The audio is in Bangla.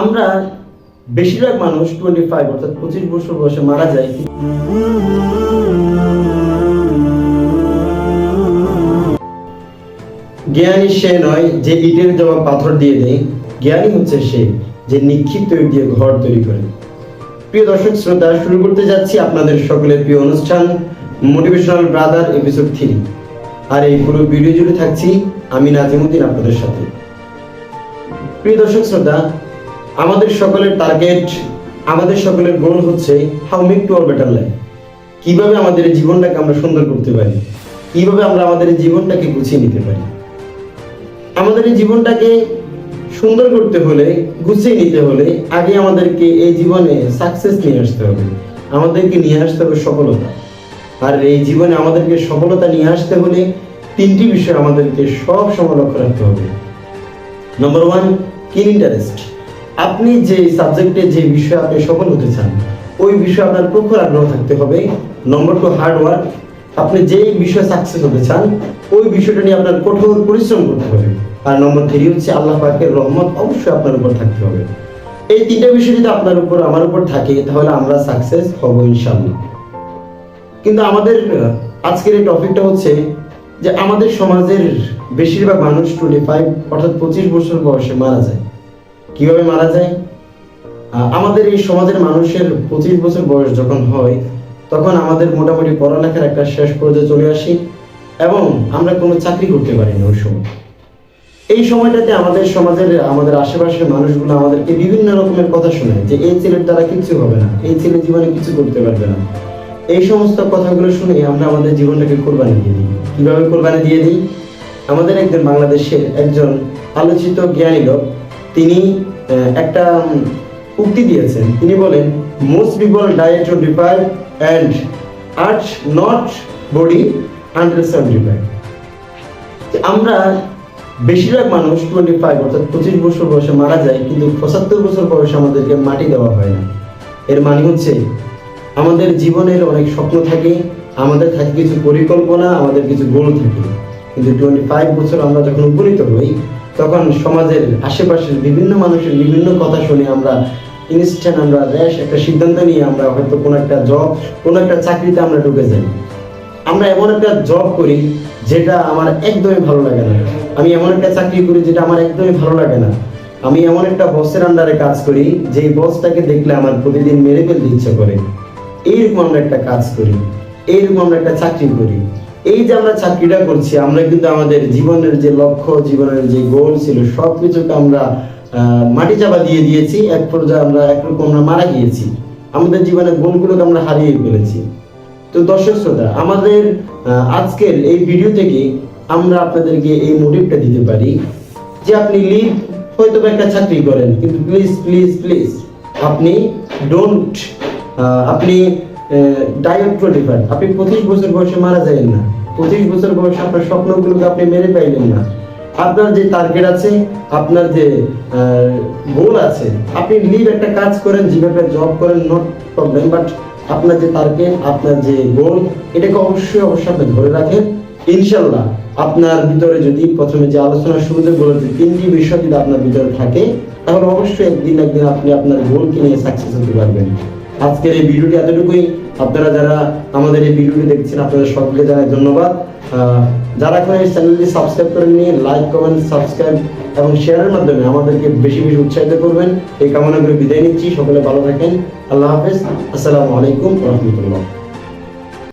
আমরা বেশিরভাগ মানুষ টোয়েন্টি ফাইভ অর্থাৎ পঁচিশ বছর বয়সে মারা যায়। জ্ঞানী সে নয় যে ইটের জবাব পাথর দিয়ে দেয়। জ্ঞানী হচ্ছে সে যে নিক্ষিপ্ত দিয়ে ঘর তৈরি করে। প্রিয় দর্শক, শ্রোতা, শুরু করতে যাচ্ছি আপনাদের সকলের প্রিয় অনুষ্ঠান মোটিভেশনাল ব্রাদার এপিসোড থ্রি আর এই পুরো ভিডিও জুড়ে থাকছি আমি নাজিমুদ্দিন আপনাদের সাথে। প্রিয় দর্শক, শ্রোতা আমাদের সকলের টার্গেট আমাদের সকলের গোল হচ্ছে how make to a better life কীভাবে আমাদের জীবনটাকে আমরা সুন্দর করতে পারি? কীভাবে আমরা আমাদের জীবনটাকে গুছিয়ে নিতে পারি? আমাদের এই জীবনটাকে সুন্দর করতে হলে, গুছিয়ে নিতে হলে আগে আমাদেরকে এই জীবনে সাকসেস নিয়ে আসতে হবে। আমাদেরকে নিয়ে আসতে হবে সফলতা। আর এই জীবনে আমাদেরকে সফলতা নিয়ে আসতে হলে তিনটি বিষয় আমাদেরকে সব সময় লক্ষ্য রাখতে হবে। নম্বর ওয়ান কিন ইন্টারেস্ট আপনি যে সাবজেক্টে যে বিষয়ে আপনি সফল হতে চান, ওই বিষয়ে আপনার প্রখর আগ্রহ থাকতে হবে। নম্বর টু হার্ড ওয়ার্ক আপনি যেই বিষয়ে সাকসেস হতে চান, ওই বিষয়টা নিয়ে আপনার কঠোর পরিশ্রম করতে হবে। আর নম্বর থ্রি হচ্ছে, আল্লাহ পাকের রহমত অবশ্যই আপনার উপর থাকতে হবে। এই তিনটা বিষয় যদি আপনার উপর, আমার উপর থাকে, তাহলে আমরা সাকসেস হব ইনশাল্লাহ কিন্তু আমাদের আজকের এই টপিকটা হচ্ছে যে আমাদের সমাজের বেশিরভাগ মানুষ টোয়েন্টি ফাইভ অর্থাৎ পঁচিশ বছর বয়সে মারা যায়। কীভাবে মারা যায়? আমাদের এই সমাজের মানুষের পঁচিশ বছর বয়স যখন হয়, তখন আমাদের মোটামুটি পড়ালেখার একটা শেষ পর্যায়ে চলে আসি এবং আমরা কোনো চাকরি করতে পারি না ওই সময়। এই সময়টাতে আমাদের সমাজের, আমাদের আশেপাশের মানুষগুলো আমাদেরকে বিভিন্ন রকমের কথা শোনায় যে এই ছেলের দ্বারা কিছু হবে না, এই ছেলে জীবনে কিছু করতে পারবে না। এই সমস্ত কথাগুলো শুনে আমরা আমাদের জীবনটাকে কোরবানি দিয়ে দিই। কীভাবে কোরবানি দিয়ে দিই? আমাদের একজন বাংলাদেশের একজন আলোচিত জ্ঞানী লোক তিনি একটা উক্তি দিয়েছেন। তিনি বলেন most people die twenty five and are not buried under seventy five আমরা বেশিরভাগ মানুষ টোয়েন্টি ফাইভ অর্থাৎ পঁচিশ বছর বয়সে মারা যায়, কিন্তু পঁচাত্তর বছর বয়সে আমাদেরকে মাটি দেওয়া হয় না। এর মানে হচ্ছে, আমাদের জীবনের অনেক স্বপ্ন থাকে, আমাদের থাকে কিছু পরিকল্পনা, আমাদের কিছু গোল থাকে। কিন্তু টোয়েন্টি ফাইভ বছর আমরা যখন উপনীত হই তখন সমাজের আশেপাশের বিভিন্ন মানুষের বিভিন্ন কথা শুনে আমরা ইনস্ট্যান্ট আমরা র্যাশ একটা সিদ্ধান্ত নিয়ে আমরা হয়তো কোনো একটা জব কোনো একটা চাকরিতে আমরা ঢুকে যাই। আমরা এমন একটা জব করি যেটা আমার একদমই ভালো লাগে না। আমি এমন একটা চাকরি করি যেটা আমার একদমই ভালো লাগে না। আমি এমন একটা বসের আন্ডারে কাজ করি, যেই বসটাকে দেখলে আমার প্রতিদিন মেরে ফেলতে ইচ্ছে করে। এইরকম আমরা একটা কাজ করি, এইরকম আমরা একটা চাকরি করি। এই যে আমরা চাকরিটা করছি, আমরা কিন্তু আমাদের জীবনের যে লক্ষ্য, জীবনের যে গোল ছিল সব কিছুকে আমরা মাটি চাপা দিয়ে দিয়েছি। এক পর্যায়ে আমরা একরকম আমরা মারা গিয়েছি। আমাদের জীবনের গোলগুলোকে আমরা হারিয়ে ফেলেছি। তো দর্শক শ্রোতা, আমাদের আজকের এই ভিডিও থেকে আমরা আপনাদেরকে এই মোটিভটা দিতে পারি যে আপনি লিভ হয়তো একটা চাকরি করেন, কিন্তু প্লিজ প্লিজ প্লিজ আপনি ডোন্ট আপনি ডায়ট টোয়েন্টি আপনি পঁচিশ বছর বয়সে মারা যাবেন না। পঁচিশ বছর বয়সে আপনার স্বপ্নগুলোকে আপনি মেরে পাইলেন না। আপনার যে টার্গেট আছে, আপনার যে গোল আছে, আপনি লিভ একটা কাজ করেন, যেভাবে জব করেন নট প্রবলেম বাট আপনার যে টার্গেট আপনার যে গোল এটাকে অবশ্যই অবশ্যই আপনি ধরে রাখেন। ইনশাল্লাহ আপনার ভিতরে যদি প্রথমে যে আলোচনা শুরুতে বলেছি তিনটি বিষয় যদি আপনার ভিতরে থাকে, তাহলে অবশ্যই একদিন একদিন আপনি আপনার গোলকে নিয়ে সাকসেস হতে পারবেন। আজকের এই ভিডিওটি এতটুকুই। আপনারা যারা আমাদের এই ভিডিওটি দেখছেন, আপনাদের সকলকে জানাই ধন্যবাদ। যারা এখন এই চ্যানেলটি সাবস্ক্রাইব করে নিয়ে লাইক কমেন্ট সাবস্ক্রাইব এবং শেয়ারের মাধ্যমে আমাদেরকে বেশি বেশি উৎসাহিত করবেন। এই কামনা করে বিদায় নিচ্ছি। সকলে ভালো থাকেন। আল্লাহ হাফেজ। আসসালামু আলাইকুম রহমতুল্লাহ।